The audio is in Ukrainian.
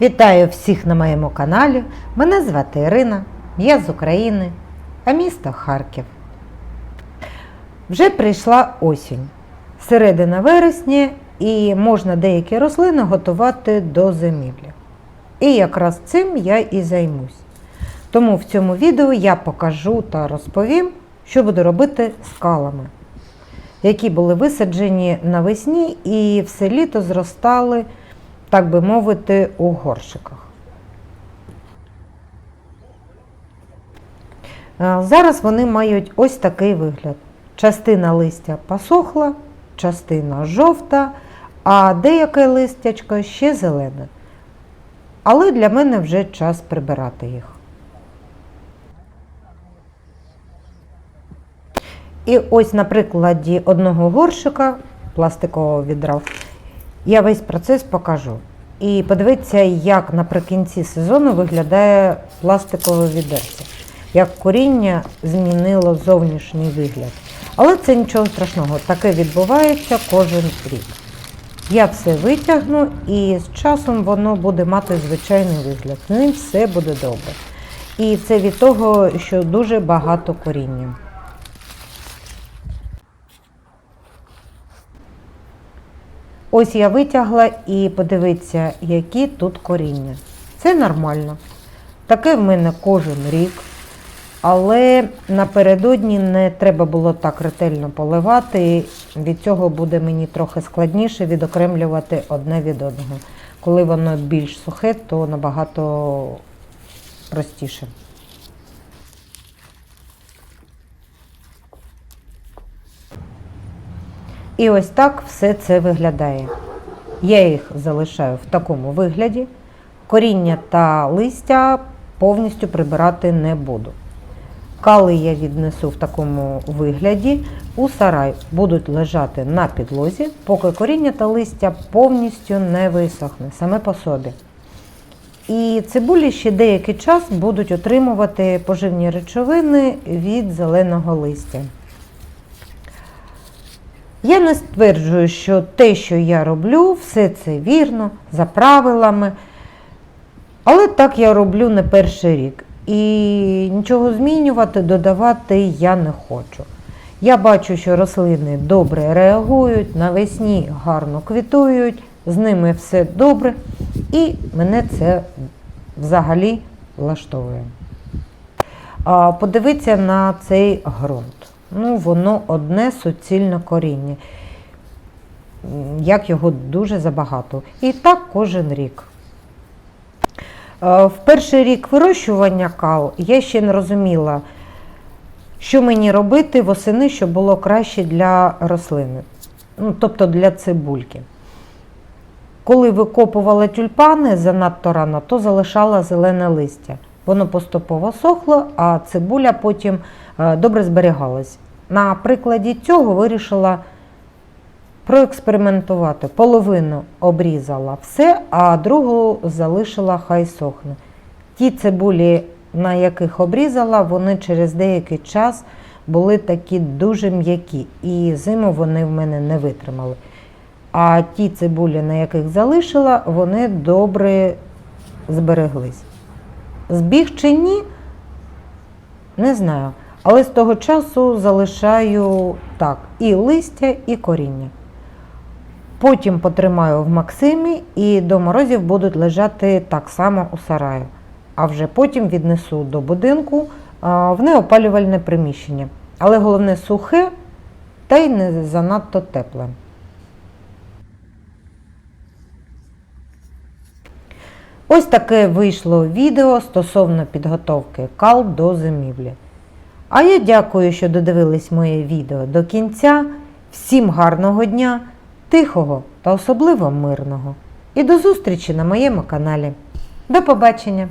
Вітаю всіх на моєму каналі. Мене звати Ірина, я з України, а місто Харків. Вже прийшла осінь, середина вересня, і можна деякі рослини готувати до зимівлі. І якраз цим я і займусь. Тому в цьому відео я покажу та розповім, що буду робити з калами, які були висаджені навесні і все літо зростали так би мовити, у горшиках. Е, Зараз вони мають ось такий вигляд. Частина листя посохла, частина жовта, а деяке листячко ще зелене. Але для мене вже час прибирати їх. І ось на прикладі одного горшика пластикового відра я весь процес покажу. І подивіться, як наприкінці сезону виглядає пластикове відерце, як коріння змінило зовнішній вигляд. Але це нічого страшного, таке відбувається кожен рік. Я все витягну і з часом воно буде мати звичайний вигляд. З ним все буде добре. І це від того, що дуже багато коріння. Ось я витягла і подивіться, які тут коріння. Це нормально. Таке в мене кожен рік. Але напередодні не треба було так ретельно поливати. Від цього буде мені трохи складніше відокремлювати одне від одного. Коли воно більш сухе, то набагато простіше. І ось так все це виглядає. Я їх залишаю в такому вигляді. Коріння та листя повністю прибирати не буду. Кали я віднесу в такому вигляді у сарай будуть лежати на підлозі, поки коріння та листя повністю не висохне саме по собі. І цибулі ще деякий час будуть отримувати поживні речовини від зеленого листя. Я не стверджую, що те, що я роблю, все це вірно, за правилами. Але так я роблю не перший рік. І нічого змінювати, додавати я не хочу. Я бачу, що рослини добре реагують, навесні гарно квітують, з ними все добре, і мене це взагалі влаштовує. Подивіться на цей ґрунт. Ну, воно одне суцільне коріння. Як його дуже забагато. І так кожен рік. Е, В перший рік вирощування кал я ще не розуміла, що мені робити восени, щоб було краще для рослини, ну, тобто для цибульки. Коли викопувала тюльпани занадто рано, то залишала зелене листя. Воно поступово сохло, а цибуля потім добре зберігалась. На прикладі цього вирішила проекспериментувати. Половину обрізала все, а другу залишила хай сохне. Ті цибулі, на яких обрізала, вони через деякий час були такі дуже м'які, і зиму вони в мене не витримали. А ті цибулі, на яких залишила, вони добре збереглись. Збіг чи ні, не знаю. Але з того часу залишаю так і листя, і коріння. Потім потримаю в Максимі і до морозів будуть лежати так само у сараї. А вже потім віднесу до будинку в неопалювальне приміщення. Але головне сухе та й не занадто тепле. Ось таке вийшло відео стосовно підготовки кал до зимівлі. А я дякую, що додивились моє відео до кінця. Всім гарного дня, тихого та особливо мирного. І до зустрічі на моєму каналі. До побачення!